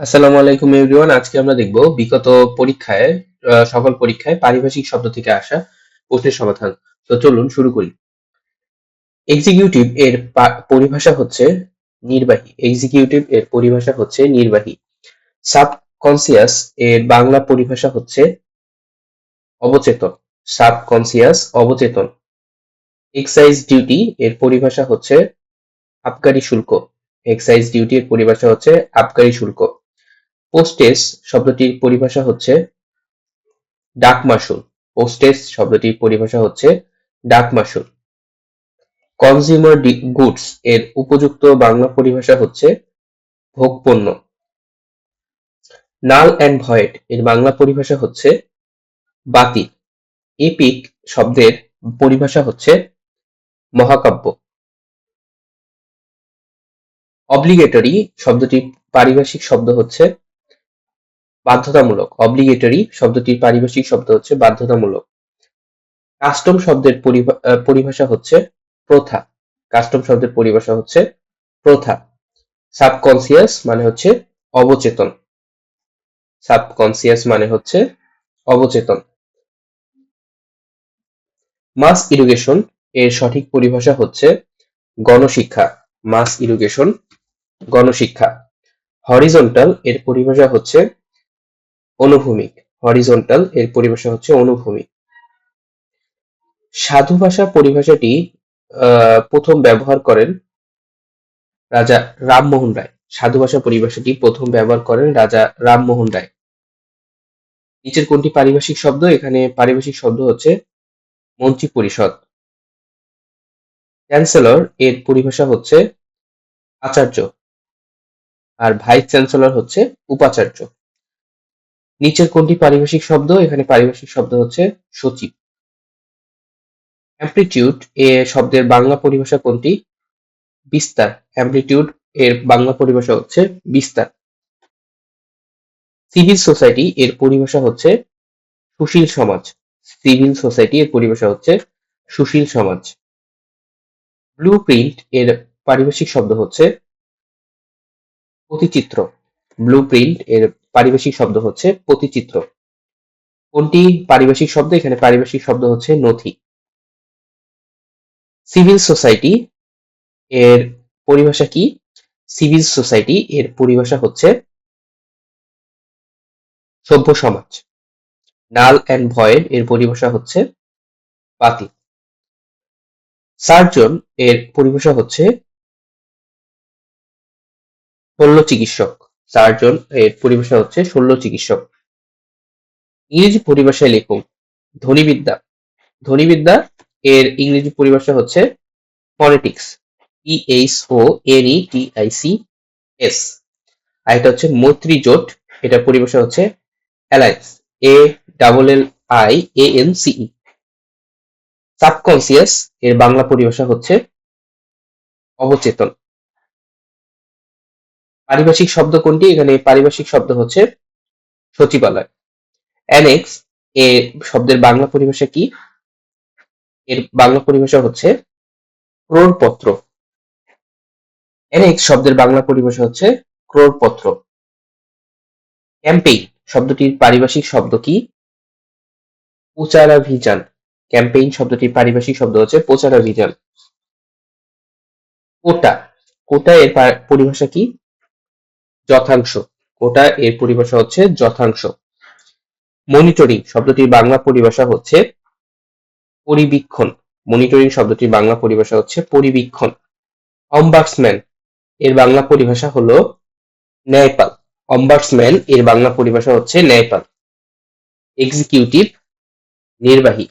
আসসালামু আলাইকুম এভরিওয়ান আজকে আমরা দেখব বিগত পরীক্ষায় সকল পরীক্ষায় পারিভাষিক শব্দ থেকে আসা প্রশ্নের সমাধান। তো চলুন শুরু করি। এক্সিকিউটিভ এর পরিভাষা হচ্ছে নির্বাহী। এক্সিকিউটিভ এর পরিভাষা হচ্ছে নির্বাহী। সাবকনসিয়াস এর বাংলা পরিভাষা হচ্ছে অবচেতন। সাবকনসিয়াস অবচেতন। এক্সাইজ ডিউটি এর পরিভাষা হচ্ছে আবগারি শুল্ক। এক্সাইজ ডিউটি এর পরিভাষা হচ্ছে আবগারি শুল্ক। পোস্টেজ শব্দটির পরিভাষা হচ্ছে ডাক মাশুল পোস্টেজ শব্দটির পরিভাষা হচ্ছে ডাক মাশুল কনজিউমার গুডস এর উপযুক্ত বাংলা পরিভাষা হচ্ছে ভোগপণ্য। নাল অ্যান্ড ভয়েড এর বাংলা পরিভাষা হচ্ছে বাতিল। এপিক শব্দের পরিভাষা হচ্ছে মহাকাব্য। অব্লিগেটরি শব্দটির পারিভাষিক শব্দ হচ্ছে বাধ্যতামূলক অব্লিগেটরি শব্দটির পারিভাষিক শব্দ হচ্ছে বাধ্যতামূলক। কাস্টম শব্দের পরিভাষা হচ্ছে প্রথা। কাস্টম শব্দের পরিভাষা হচ্ছে প্রথা। সাবকনসিয়াস মানে হচ্ছে অবচেতন। সাবকনসিয়াস মানে হচ্ছে অবচেতন। মাস ইরিগেশন এর সঠিক পরিভাষা হচ্ছে গণশিক্ষা। মাস ইরিগেশন গণশিক্ষা। হরিজন্টাল এর পরিভাষা হচ্ছে অনুভূমিক হরিজন্টাল এর পরিভাষা হচ্ছে অনুভূমিক। সাধু ভাষা পরিভাষাটি প্রথম ব্যবহার করেন রাজা রামমোহন রায়। সাধু ভাষা পরিভাষাটি প্রথম ব্যবহার করেন রাজা রামমোহন রায়। নিচের কোনটি পারিভাষিক শব্দ? এখানে পারিভাষিক শব্দ হচ্ছে মন্ত্রী পরিষদ। চ্যান্সেলর এর পরিভাষা হচ্ছে আচার্য। আর ভাইস চ্যান্সেলর হচ্ছে উপাচার্য। নিচের কোনটি পারিভাষিক শব্দ? এখানে পারিভাষিক শব্দ হচ্ছে সচিব। অ্যামপ্লিটিউড এ শব্দের বাংলা পরিভাষা কোনটি? বিস্তার। অ্যামপ্লিটিউড এর বাংলা পরিভাষা হচ্ছে বিস্তার। সিভিল সোসাইটি এর পরিভাষা হচ্ছে সুশীল সমাজ। সিভিল সোসাইটি এর পরিভাষা হচ্ছে সুশীল সমাজ। ব্লু প্রিন্ট এর পারিভাষিক শব্দ হচ্ছে প্রতিচিত্র ব্লু প্রিন্ট এর পারিভাষিক শব্দ হচ্ছে প্রতিচিত্র। কোনটি পারিভাষিক শব্দ? এখানে পারিভাষিক শব্দ হচ্ছে নথি। সিভিল সোসাইটি এর পরিভাষা কি? সিভিল সোসাইটি এর পরিভাষা হচ্ছে সভ্য সমাজ। নাল অ্যান্ড ভয়েড এর পরিভাষা হচ্ছে বাতিল। সার্জন এর পরিভাষা হচ্ছে শল্য চিকিৎসক। সার্জন এর পরিভাষা হচ্ছে শল্য চিকিৎসক। ইংরেজি পরিভাষায় লিখুন, ধ্বনিবিদ্যা। ধ্বনিবিদ্যা, এর ইংরেজি পরিভাষা হচ্ছে phonetics E O N E T I C S আর এটা হচ্ছে মৈত্রী জোট এটা পরিভাষা হচ্ছে alliance A double L I A N C E subconscious এর বাংলা পরিভাষা হচ্ছে অবচেতন। পারিভাষিক শব্দ কোনটি? এখানে পারিভাষিক শব্দ হচ্ছে সচিবালয়। অ্যানেক্স এ শব্দের বাংলা পরিভাষা কি? এর বাংলা পরিভাষা হচ্ছে ক্রোড়পত্র। অ্যানেক্স শব্দের বাংলা পরিভাষা হচ্ছে ক্রোড়পত্র। ক্যাম্পেইন শব্দটির পারিভাষিক শব্দ কি? প্রচারাভিযান। ক্যাম্পেইন শব্দটির পারিভাষিক শব্দ হচ্ছে প্রচারাভিযান। কোটা। কোটা এর পরিভাষা কি? যথাংশ। কোটা এর পরিভাষা হচ্ছে যথাংশ। মনিটরিং শব্দটির বাংলা পরিভাষা হচ্ছে পরিবীক্ষণ। মনিটরিং শব্দটির বাংলা পরিভাষা হচ্ছে পরিবীক্ষণ। অম্বার্সম্যান এর বাংলা পরিভাষা হলো ন্যায়পাল। অম্বার্সম্যান এর বাংলা পরিভাষা হচ্ছে ন্যায়পাল। এক্সিকিউটিভ নির্বাহী।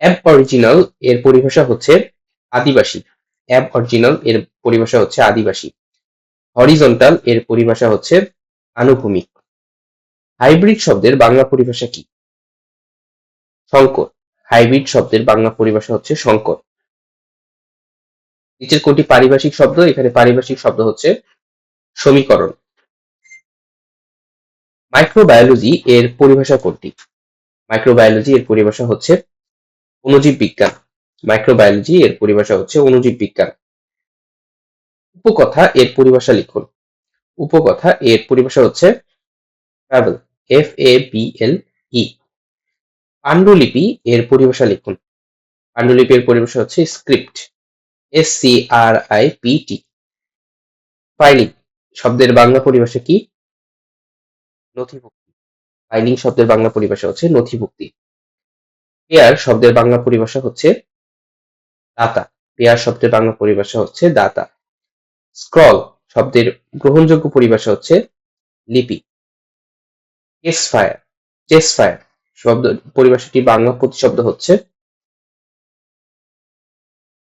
অ্যাব অরিজিনাল এর পরিভাষা হচ্ছে আদিবাসী। অ্যাব অরিজিনাল এর পরিভাষা হচ্ছে আদিবাসী। হরিজন্টাল এর পরিভাষা হচ্ছে আনুভূমিক হাইব্রিড শব্দের বাংলা পরিভাষা কি? সংকর হাইব্রিড শব্দের বাংলা পরিভাষা হচ্ছে সংকর নিচের কোনটি পারিভাষিক শব্দ? এখানে পারিভাষিক শব্দ হচ্ছে সমীকরণ। মাইক্রোবায়োলজি এর পরিভাষা কোনটি? মাইক্রোবায়োলজি এর পরিভাষা হচ্ছে অণুজীব বিজ্ঞান। মাইক্রোবায়োলজি এর পরিভাষা হচ্ছে অণুজীব বিজ্ঞান উপকথা এর পরিভাষা লিখুন। উপকথা এর পরিভাষা হচ্ছে travel F A B L E পাণ্ডুলিপি এর পরিভাষা লিখুন। পাণ্ডুলিপি এর পরিভাষা হচ্ছে script S C R I P T filing শব্দের বাংলা পরিভাষা কি? নথিভুক্তি। ফাইলিং শব্দের বাংলা পরিভাষা হচ্ছে নথিভুক্তি। পেয়ার শব্দের বাংলা পরিভাষা হচ্ছে দাতা। পেয়ার শব্দের বাংলা পরিভাষা হচ্ছে দাতা। স্ক্রল শব্দের গ্রহণযোগ্য পরিভাষা হচ্ছে লিপি। কেস ফায়ার চেস ফায়ার শব্দ, পরিভাষাটি বাংলা প্রতিশব্দ হচ্ছে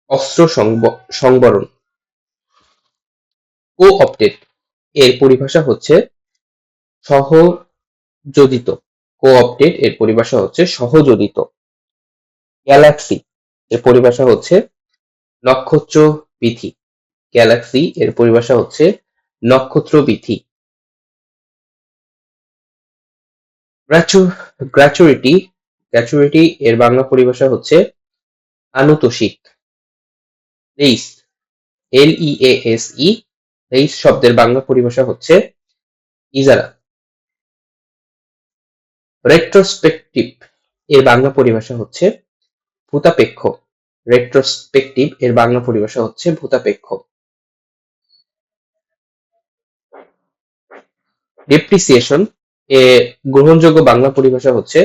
অস্ত্র সংব- সংবরণ। কো অপটেড এর পরিভাষা হচ্ছে সহযোজিত। কো অপটেড এর পরিভাষা হচ্ছে সহযোজিত। গ্যালাক্সি এর পরিভাষা হচ্ছে নক্ষত্র বিধি। গ্যালাক্সি এর পরিভাষা হচ্ছে নক্ষত্র বিধি। গ্র্যাচুইটি গ্র্যাচুইটি এর বাংলা পরিভাষা হচ্ছে আনুতোষিক lease L E S E lease শব্দের বাংলা পরিভাষা হচ্ছে ইজারা। রেট্রোস্পেকটিভ এর বাংলা পরিভাষা হচ্ছে ভূতাপেক্ষ। রেট্রোস্পেকটিভ এর বাংলা পরিভাষা হচ্ছে ভূতাপেক্ষ। ডেপ্রিসিয়েশন এর গ্রহণযোগ্য বাংলা পরিভাষা হচ্ছে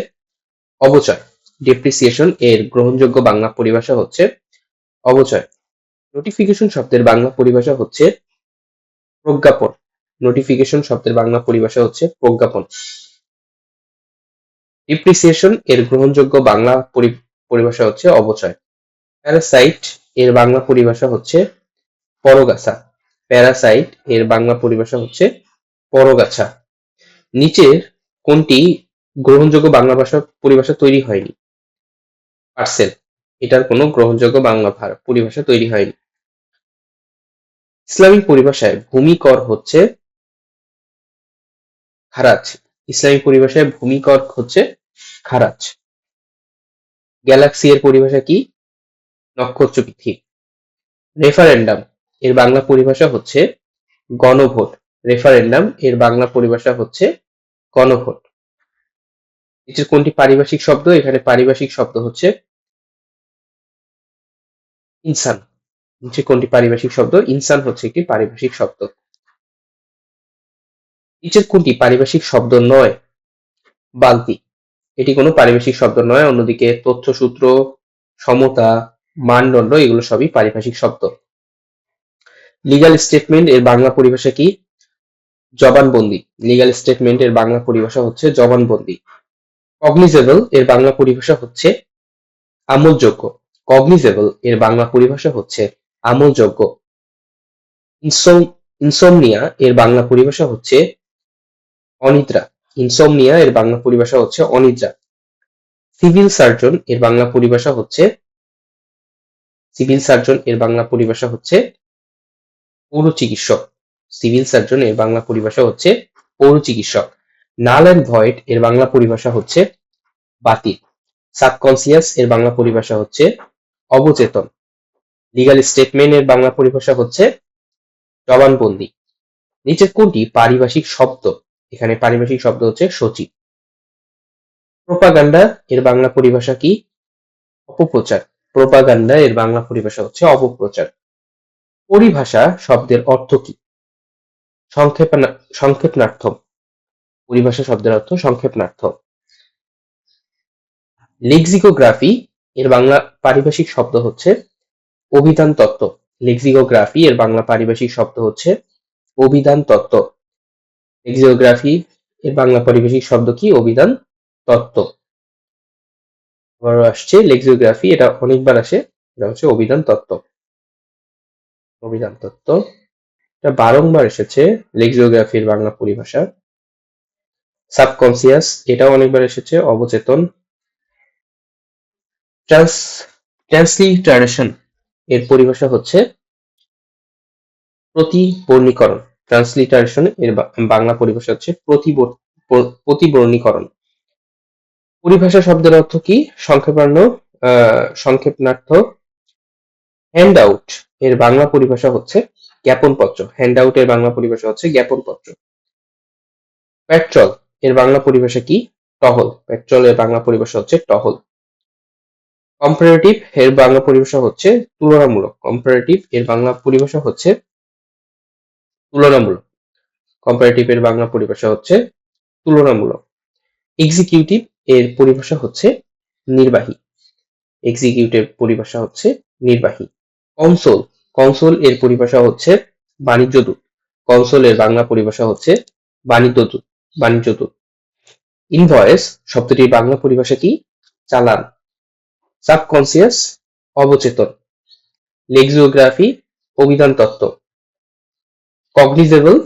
অবচয়। ডেপ্রিসিয়েশন এর গ্রহণযোগ্য বাংলা পরিভাষা হচ্ছে অবচয়। নোটিফিকেশন শব্দের বাংলা পরিভাষা হচ্ছে প্রজ্ঞাপন। নোটিফিকেশন শব্দের বাংলা পরিভাষা হচ্ছে প্রজ্ঞাপন। ডিপ্রিসিয়েশন এর গ্রহণযোগ্য বাংলা পরিভাষা হচ্ছে অবচয়। প্যারাসাইট এর বাংলা পরিভাষা হচ্ছে পরগাছা। প্যারাসাইট এর বাংলা পরিভাষা হচ্ছে পরগাছা। নিচের কোনটি গ্রহণযোগ্য বাংলা ভাষা পরিভাষা তৈরি হয়নি? পার্সেল এটার কোনো গ্রহণযোগ্য বাংলা পরিভাষা তৈরি হয়নি। ইসলামিক পরিভাষায় ভূমিকর হচ্ছে খারাজ। ইসলামিক পরিভাষায় ভূমিকর হচ্ছে খারাজ। গ্যালাক্সি এর পরিভাষা কি? নক্ষত্র পৃথিবী রেফারেন্ডাম, এর বাংলা পরিভাষা হচ্ছে গণভোট। রেফারেন্ডাম, এর বাংলা পরিভাষা হচ্ছে গণভোট। নিচের কোনটি পারিভাষিক শব্দ, এখানে পারিভাষিক শব্দ হচ্ছে ইনসান। নিচে কোনটি পারিভাষিক শব্দ, ইনসান হচ্ছে একটি পারিভাষিক শব্দ। নিচের কোনটি পারিভাষিক শব্দ নয়, বালতি। এটি কোনো পারিভাষিক শব্দ নয়, অন্যদিকে তথ্যসূত্র, সমতা, মানদণ্ড, এগুলো সবই পারিভাষিক শব্দ। লিগ্যাল স্টেটমেন্ট এর বাংলা পরিভাষা কি? জবানবন্দি। লিগ্যাল স্টেটমেন্ট এর বাংলা পরিভাষা হচ্ছে জবানবন্দি। কগনিজেবল এর বাংলা পরিভাষা হচ্ছে আমলযোগ্য। কগনিজেবল এর বাংলা পরিভাষা হচ্ছে আমলযোগ্য। ইনসোমনিয়া এর বাংলা পরিভাষা হচ্ছে অনিদ্রা। ইনসোমনিয়া এর বাংলা পরিভাষা হচ্ছে অনিদ্রা। সিভিল সার্জন এর বাংলা পরিভাষা হচ্ছে সিভিল সার্জন এর বাংলা পরিভাষা হচ্ছে পৌর চিকিৎসক সিভিল সার্জন এর বাংলা পরিভাষা হচ্ছে পৌর চিকিৎসক নাল অ্যান্ড ভয়েড এর বাংলা পরিভাষা হচ্ছে বাতিল। সাবকনসিয়াস এর বাংলা পরিভাষা হচ্ছে অবচেতন। লিগ্যাল স্টেটমেন্ট এর বাংলা পরিভাষা হচ্ছে জবানবন্দি। নিচের কোনটি পারিভাষিক শব্দ? এখানে পারিভাষিক শব্দ হচ্ছে সচিব। প্রোপাগান্ডা, এর বাংলা পরিভাষা কি? অপপ্রচার। প্রোপাগান্ডা, এর বাংলা পরিভাষা হচ্ছে অপপ্রচার। পরিভাষা শব্দের অর্থ কি? সংক্ষেপনা সংক্ষেপণার্থ পরিভাষা শব্দের অর্থ সংক্ষেপণার্থ লেক্সিকোগ্রাফি, এর বাংলা পারিভাষিক শব্দ হচ্ছে অভিধান তত্ত্ব। লেক্সিকোগ্রাফি, এর বাংলা পারিভাষিক শব্দ হচ্ছে অভিধান তত্ত্ব। লেক্সিওগ্রাফি এর বাংলা পারিভাষিক শব্দ কি? অভিধান তত্ত্ব। আবারও আসছে লেক্সিওগ্রাফি এটা অনেকবার আসে। এটা হচ্ছে অভিধান তত্ত্ব। অভিধান তত্ত্ব। এটা বারংবার এসেছে লেক্সিওগ্রাফির বাংলা পরিভাষা সাবকনসিয়াস এটাও অনেকবার এসেছে, অবচেতন। ট্রান্স ট্রান্সলিটারেশন এর পরিভাষা হচ্ছে প্রতিবর্ণীকরণ। ট্রান্সলিটারেশন এর বাংলা পরিভাষা হচ্ছে প্রতিবর- প্রতিবর্ণীকরণ। পরিভাষা শব্দের অর্থ কি? সংক্ষেপার্ণ সংক্ষেপণার্থ। হ্যান্ড আউট এর বাংলা পরিভাষা হচ্ছে জ্ঞাপনপত্র। হ্যান্ডআউট এর বাংলা পরিভাষা হচ্ছে জ্ঞাপনপত্র। পেট্রল এর বাংলা পরিভাষা কি? টহল। পেট্রোল এর বাংলা পরিভাষা হচ্ছে টহল। কম্পারেটিভ এর বাংলা পরিভাষা হচ্ছে তুলনামূলক। কম্পারেটিভ এর বাংলা পরিভাষা হচ্ছে তুলনামূলক। কম্পারেটিভ এর বাংলা পরিভাষা হচ্ছে তুলনামূলক। এক্সিকিউটিভ এর পরিভাষা হচ্ছে নির্বাহী। এক্সিকিউটিভ পরিভাষা হচ্ছে নির্বাহী। কনসোল কনসোল এর পরিভাষা হচ্ছে বাণিজ্য দূত। কনসোল এর বাংলা পরিভাষা হচ্ছে বাণিজ্য দূত বাণিজ্য দূত। ইনভয়েস শব্দটির বাংলা পরিভাষা কি? চালান। সাবকনসিয়াস অবচেতন। লেক্সিওগ্রাফি অভিধান তত্ত্ব। কগনিজেবল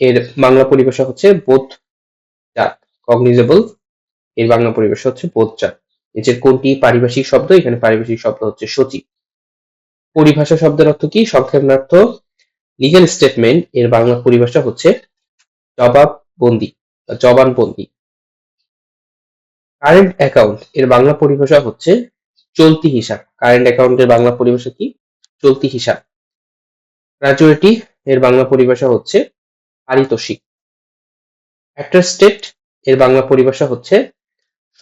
এর বাংলা পরিভাষা হচ্ছে বোধজাত কগনিজেবল এর বাংলা পরিভাষা হচ্ছে বোধজাত নিচের কোনটি পারিভাষিক শব্দ, এখানে পারিভাষিক শব্দ হচ্ছে সচিব। পরিভাষা শব্দের অর্থ কি? সংক্ষেপণার্থ লিগ্যাল স্টেটমেন্ট এর বাংলা পরিভাষা হচ্ছে জবাববন্দি জবানবন্দি। কারেন্ট অ্যাকাউন্ট এর বাংলা পরিভাষা হচ্ছে চলতি হিসাব। কারেন্ট অ্যাকাউন্টের বাংলা পরিভাষা কি? চলতি হিসাব। গ্রাজুয়েটি এর বাংলা পরিভাষা হচ্ছে পারিতোষিক। অ্যাটাস্টেট এর বাংলা পরিভাষা হচ্ছে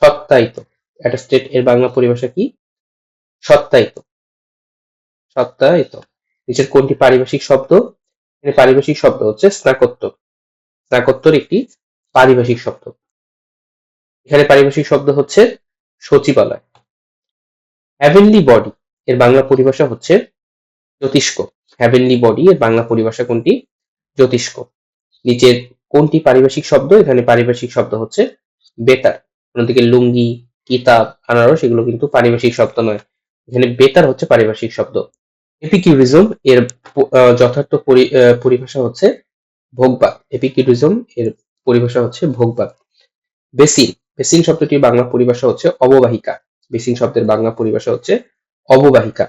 সত্তায়িত। অ্যাটাস্টেট এর বাংলা পরিভাষা কি? সত্তায়িত। সত্তায়িত। নিচের কোনটি পারিভাষিক শব্দ? পারিভাষিক শব্দ হচ্ছে স্নাকোত্তর স্নাকোত্তর একটি পারিভাষিক শব্দ। এখানে পারিভাষিক শব্দ হচ্ছে সচিবালয়। হ্যাভেনলি বডি এর বাংলা পরিভাষা হচ্ছে জ্যোতিষ্ক। হ্যাভেনলি বডি এর বাংলা পরিভাষা কোনটি? জ্যোতিষ্ক। নিচের কোনটি পারিভাষিক শব্দ? এখানে পারিভাষিক শব্দ হচ্ছে বেতার। অন্যদিকে লুঙ্গি, কিতাব, আনারস এগুলো কিন্তু পারিভাষিক শব্দ নয়। এখানে বেতার হচ্ছে পারিভাষিক শব্দ। এপিকিউরিজম এর যথার্থ পরিভাষা হচ্ছে ভোগবাদ। এপিকিউরিজম এর পরিভাষা হচ্ছে ভোগবাদ। বেসিন। বেসিন শব্দটির বাংলা পরিভাষা হচ্ছে অববাহিকা। বেসিন শব্দের বাংলা পরিভাষা হচ্ছে অববাহিকা।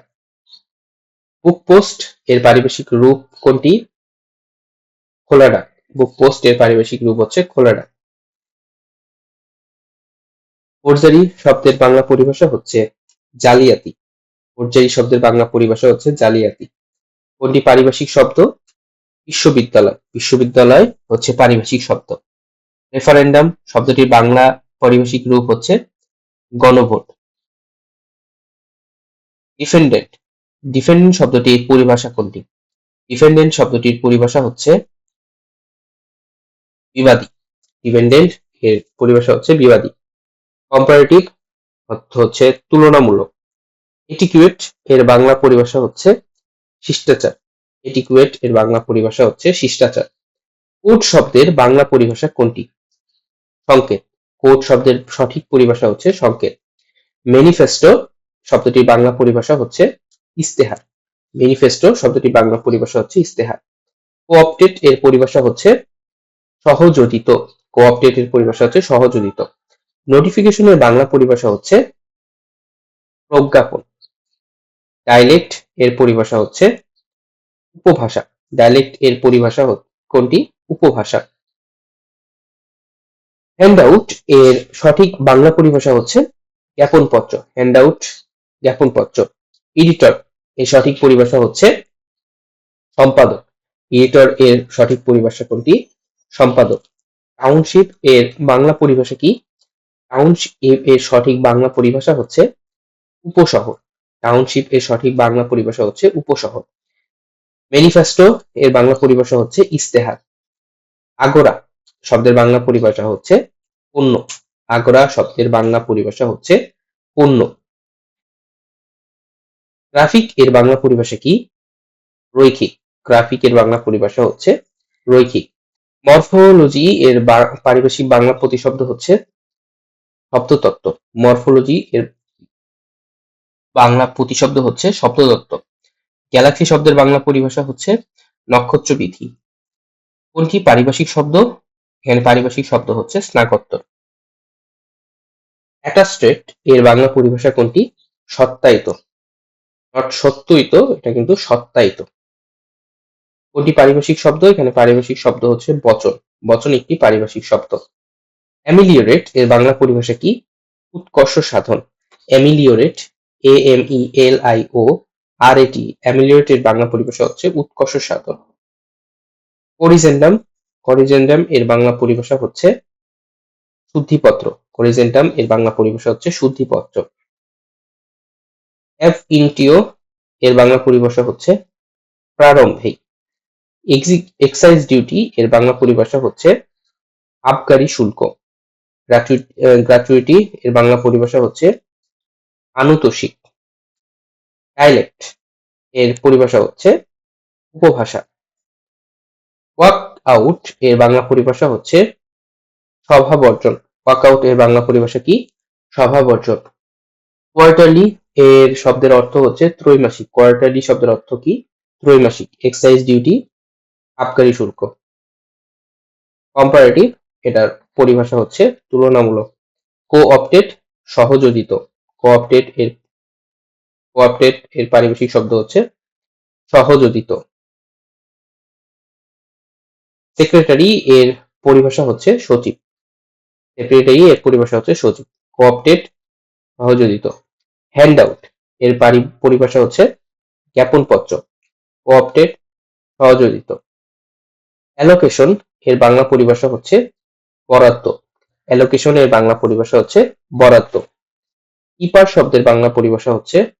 বুক পোস্ট এর পারিভাষিক রূপ কোনটি? খোলা ডাক। বুক পোস্ট এর পারিভাষিক রূপ হচ্ছে খোলা ডাক। ফোর্জারি শব্দের বাংলা পরিভাষা হচ্ছে জালিয়াতি। ফোর্জারি শব্দের বাংলা পরিভাষা হচ্ছে জালিয়াতি। কোনটি পারিভাষিক শব্দ? বিশ্ববিদ্যালয়। বিশ্ববিদ্যালয় হচ্ছে পারিভাষিক শব্দ। রেফারেন্ডাম শব্দটির বাংলা পারিভাষিক রূপ হচ্ছে গণভোট। ডিফেন্ডেন্ট ডিফেন্ডেন্ট শব্দটির পরিভাষা কোনটি? ডিফেন্ডেন্ট শব্দটির পরিভাষা হচ্ছে বিবাদী। ডিপেন্ডেন্ট এর পরিভাষা হচ্ছে বিবাদী। কম্পারেটিভ অর্থ হচ্ছে তুলনামূলক। এটিকুয়েট এর বাংলা পরিভাষা হচ্ছে শিষ্টাচার। এটিকুয়েট এর বাংলা পরিভাষা হচ্ছে শিষ্টাচার। কোড শব্দের বাংলা পরিভাষা কোনটি? সংকেত। কোড শব্দের সঠিক পরিভাষা হচ্ছে সংকেত। ম্যানিফেস্টো শব্দটির বাংলা পরিভাষা হচ্ছে ইস্তেহার ম্যানিফেস্টো শব্দটি বাংলা পরিভাষা হচ্ছে ইস্তেহার কোঅপটেট এর পরিভাষা হচ্ছে সহযোজিত। কোঅপটেট এর পরিভাষা হচ্ছে সহযোজিত। নোটিফিকেশনের বাংলা পরিভাষা হচ্ছে প্রজ্ঞাপন। ডাইলেক্ট এর পরিভাষা হচ্ছে উপভাষা। ডাইলেক্ট এর পরিভাষা কোনটি? উপভাষা। হ্যান্ডআউট এর সঠিক বাংলা পরিভাষা হচ্ছে জ্ঞাপনপত্র। হ্যান্ডআউট জ্ঞাপনপত্র। এডিটর এর সঠিক পরিভাষা হচ্ছে সম্পাদক। এডিটর এর সঠিক পরিভাষা কোনটি? সম্পাদক। টাউনশিপ এর বাংলা পরিভাষা কি? টাউনশিপ এর সঠিক বাংলা পরিভাষা হচ্ছে উপশহর। টাউনশিপ এর সঠিক বাংলা পরিভাষা হচ্ছে উপশহর। ম্যানিফেস্টো এর বাংলা পরিভাষা হচ্ছে ইস্তেহার আগোরা শব্দের বাংলা পরিভাষা হচ্ছে পণ্য। আগোরা শব্দের বাংলা পরিভাষা হচ্ছে পণ্য। গ্রাফিক এর বাংলা পরিভাষা কি? রৈখিক। গ্রাফিক এর বাংলা পরিভাষা হচ্ছে রৈখিক। মরফোলজি এর পারিভাষিক বাংলা প্রতিশব্দ হচ্ছে শব্দতত্ত্ব। মরফোলজি এর বাংলা প্রতিশব্দ হচ্ছে শব্দতত্ত্ব। গ্যালাক্সি শব্দের বাংলা পরিভাষা হচ্ছে নক্ষত্র বিধি কোনটি পারিভাষিক শব্দ? এখানে পারিভাষিক শব্দ হচ্ছে স্নাকোত্তর অ্যাটাস্টেট এর বাংলা পরিভাষা কোনটি? সত্তায়িত। নট সত্যয়িত এটা কিন্তু সত্তায়িত কোনটি পারিভাষিক শব্দ? এখানে পারিভাষিক শব্দ হচ্ছে বচন। বচন একটি পারিভাষিক শব্দ। অ্যামিলিওরেট এর বাংলা পরিভাষা কি? উৎকর্ষ সাধন। Ameliorate A M E L I O R এটি অ্যামিলিওরেট এর বাংলা পরিভাষা হচ্ছে উৎকর্ষ সাধন। করিজেন্ডাম করিজেন্ডাম এর বাংলা পরিভাষা হচ্ছে শুদ্ধিপত্র। করিজেন্ডাম এর বাংলা পরিভাষা হচ্ছে শুদ্ধিপত্র। এফ ইনটিও এর বাংলা পরিভাষা হচ্ছে প্রারম্ভিক। এক্সাইজ ডিউটি এর বাংলা পরিভাষা হচ্ছে আবগারি শুল্ক। গ্র্যাচুইটি এর বাংলা পরিভাষা হচ্ছে আনুতোষিক। ডাইলেক্ট এর পরিভাষা হচ্ছে উপভাষা। ওয়াক আউট এর বাংলা পরিভাষা হচ্ছে স্বভাব অর্জন। ওয়াক আউট এর বাংলা পরিভাষা কি? স্বভাব অর্জন। কোয়ার্টারলি এর শব্দের অর্থ হচ্ছে ত্রৈমাসিক। কোয়ার্টারলি শব্দের অর্থ কি? ত্রৈমাসিক। এক্সাইজ ডিউটি আবগারি শুল্ক। কম্পারেটিভ এটার পরিভাষা হচ্ছে তুলনামূলক। কোঅপটেড সহযোজিত। কোঅপটেড এর কোঅপটেড এর পারিভাষিক শব্দ হচ্ছে সহযোজিত। সেক্রেটারি এর পরিভাষা হচ্ছে সচিব। সেক্রেটারি এর পরিভাষা হচ্ছে সচিব। কোঅপটেড সহযোজিত। হ্যান্ড আউট এর পারি- পরিভাষা হচ্ছে জ্ঞাপনপত্র কোঅপটেড সহযোজিত। অ্যালোকেশন এর বাংলা পরিভাষা হচ্ছে বরাদ্দ। অ্যালোকেশন এর বাংলা পরিভাষা হচ্ছে বরাদ্দ। কিপার শব্দের বাংলা পরিভাষা হচ্ছে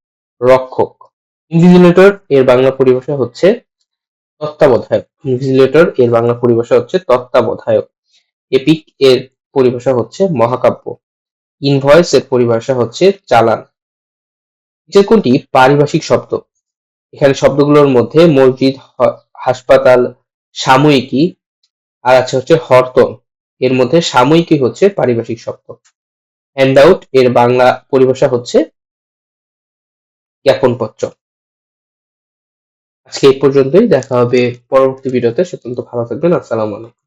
রক্ষক। ইনভিজিলেটর এর বাংলা পরিভাষা হচ্ছে তত্ত্বাবধায়ক। ইনভিজিলেটর এর বাংলা পরিভাষা হচ্ছে তত্ত্বাবধায়ক। এপিক এর পরিভাষা হচ্ছে মহাকাব্য। ইনভয়েস এর পরিভাষা হচ্ছে চালান। যে কোনটি পারিভাষিক শব্দ। এখানে শব্দগুলোর মধ্যে মসজিদ হাসপাতাল, সাময়িকী, আর আছে হচ্ছে হরতম এর মধ্যে সাময়িকী হচ্ছে পারিভাষিক শব্দ। হ্যান্ডআউট এর বাংলা পরিভাষা হচ্ছে জ্ঞাপনপত্র। আজকে এই পর্যন্তই, দেখা হবে পরবর্তী ভিডিওতে। সে ভালো থাকবেন, আসসালামু আলাইকুম।